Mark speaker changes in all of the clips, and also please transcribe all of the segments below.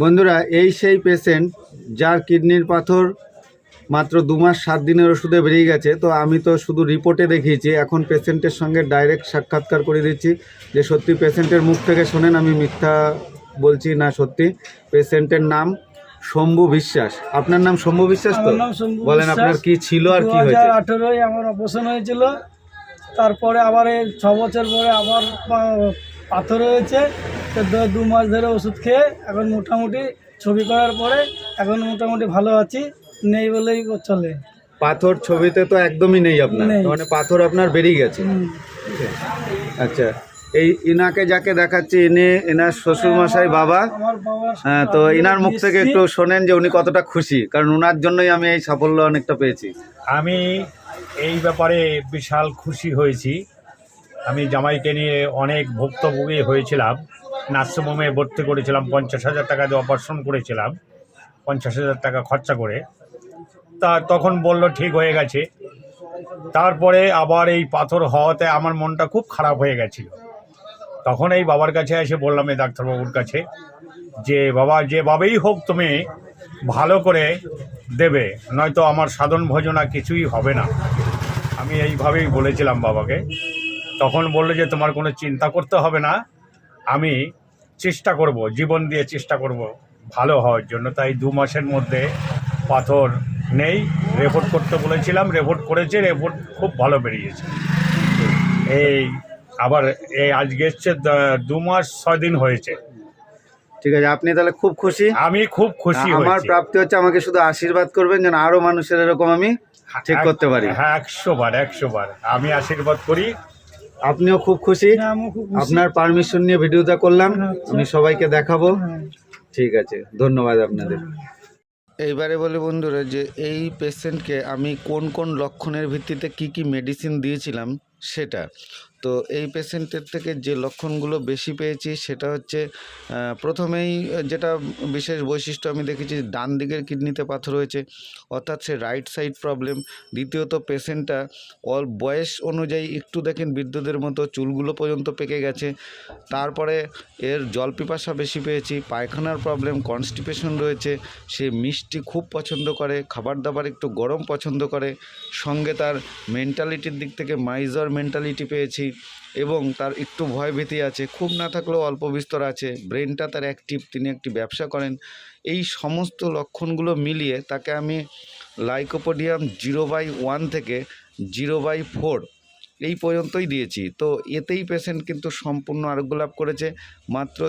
Speaker 1: বন্ধুরা এই সেই পেশেন্ট যার কিডনির পাথর মাত্র দু মাস সাত দিনের ওষুধে বেরিয়ে গেছে। তো আমি তো শুধু রিপোর্টে দেখিয়েছি এখন পেশেন্টের সঙ্গে ডাইরেক্ট সাক্ষাৎকার করে দিচ্ছি যে সত্যি পেশেন্টের মুখ থেকে শোনেন আমি মিথ্যা বলছি না সত্যি। পেশেন্টের নাম শম্ভু বিশ্বাস। আপনার নাম শম্ভু বিশ্বাস তো? বলেন আপনার কি ছিল আর কি হয়েছে?
Speaker 2: আঠেরোয় আমার অপারেশন হয়েছিল। তারপরে আবার এই ছ বছর পরে আবার পাথর হয়েছে। তো দু- দু মাস ধরে ওষুধ খেয়ে এখন মোটামুটি ছবি করার পরে এখন মোটামুটি ভালো আছি নেই বলেই চলে।
Speaker 1: পাথর ছবিতে তো একদমই নেই আপনার মানে পাথর আপনার বেরিয়ে গেছে। আচ্ছা এই ইনাকে যাকে দেখাচ্ছি ইনি এনার শ্বশুর মশাই বাবা। হ্যাঁ তো ইনার মুখ থেকে একটু শোনেন যে উনি কতটা খুশি কারণ ওনার জন্যই আমি এই সাফল্য অনেকটা পেয়েছি।
Speaker 3: আমি এই ব্যাপারে বিশাল খুশি হয়েছি। আমি জামাইকে নিয়ে অনেক ভুক্তভোগী হয়েছিলাম। নার্সিংহোমে ভর্তি করেছিলাম, পঞ্চাশ হাজার টাকা দিয়ে অপারেশন করেছিলাম, পঞ্চাশ হাজার টাকা খরচা করে। তা তখন বলল, ঠিক হয়ে গেছে। তারপরে আবার এই পাথর হওয়াতে আমার মনটা খুব খারাপ হয়ে গেছিল। তখন এই বাবার কাছে এসে বললাম, এই ডাক্তারবাবুর কাছে, যে বাবা, যেভাবেই হোক তুমি ভালো করে দেবে, নয়তো আমার সাধন ভোজনা কিছুই হবে না। আমি এইভাবেই বলেছিলাম বাবাকে। তখন বলল যে, তোমার কোনো চিন্তা করতে হবে না। আমি চেষ্টা করব জীবন দিয়ে চেষ্টা করব ভালো হওয়ার জন্য। তাই দু মাসের মধ্যে পাথর নেই রেপোর্ট করতে বলেছিলাম রেপোর্ট করেছে রেপোর্ট খুব ভালো বেরিয়েছে। এই আবার এই আজকে হচ্ছে দু মাস ছয় দিন হয়েছে।
Speaker 1: ঠিক আছে আপনি তাহলে খুব খুশি?
Speaker 3: আমি খুব খুশি
Speaker 1: আমার প্রাপ্তি হচ্ছে আমাকে শুধু আশীর্বাদ করবেন যেন আরও মানুষের এরকম আমি ঠিক করতে পারি।
Speaker 3: হ্যাঁ একশো বার একশো বার। আমি আশীর্বাদ করি
Speaker 1: আপনিও খুব খুশি
Speaker 2: হ্যাঁ।
Speaker 1: আপনার পারমিশন নিয়ে ভিডিওটা করলাম
Speaker 2: আচ্ছা।
Speaker 1: আমি সবাইকে দেখাবো
Speaker 2: হ্যাঁ।
Speaker 1: ঠিক আছে ধন্যবাদ আপনাদের এইবারে বলি বন্ধুরা যে এই পেশেন্টকে আমি কোন কোন লক্ষণের ভিত্তিতে কি কি মেডিসিন দিয়েছিলাম সেটা তো এই পেশেন্টের থেকে যে লক্ষণগুলো বেশি পেয়েছি সেটা হচ্ছে প্রথমেই যেটা বিশেষ বৈশিষ্ট্য আমি দেখেছি ডান দিকের কিডনিতে পাথর হয়েছে, অর্থাৎ সে রাইট সাইড প্রবলেম দ্বিতীয়ত পেশেন্টটা অল বয়স অনুযায়ী একটু দেখেন বিদ্যুতের মতো চুলগুলো পর্যন্ত পেকে গেছে। তারপরে এর জল পিপাসা বেশি পেয়েছি, পায়খানার প্রবলেম কনস্টিপেশন রয়েছে, সে মিষ্টি খুব পছন্দ করে খাবার দাবার একটু গরম পছন্দ করে। সঙ্গে তার মেন্টালিটির দিক থেকে মাইজর মেন্টালিটি পেয়েছি। এবং তার একটু ভয় ভীতি আছে, খুব না থাকলেও অল্প বিস্তর আছে, ব্রেনটা তার অ্যাক্টিভ তিনি একটি ব্যবসা করেন। এই সমস্ত লক্ষণগুলো মিলিয়ে তাকে আমি লাইকোপোডিয়াম জিরো বাই ওয়ান থেকে জিরো বাই ফোর এই পর্যন্তই দিয়েছি। তো এতেই পেশেন্ট কিন্তু সম্পূর্ণ আরোগ্য লাভ করেছে। মাত্র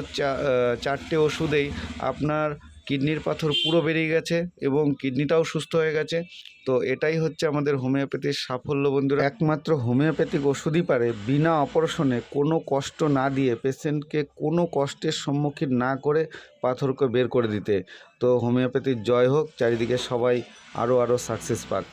Speaker 1: চারটে ওষুধেই আপনার কিডনির পাথর পুরো বেরিয়ে গেছে এবং কিডনিটাও সুস্থ হয়ে গেছে। তো এটাই হচ্ছে আমাদের হোমিওপ্যাথির সাফল্য বন্ধুরা। একমাত্র হোমিওপ্যাথিক ওষুধই পারে বিনা অপারেশনে কোনো কষ্ট না দিয়ে পেশেন্টকে কোনো কষ্টের সম্মুখীন না করে পাথরকে বের করে দিতে। তো হোমিওপ্যাথির জয় হোক, চারিদিকে সবাই আরও আরও সাকসেস পাক।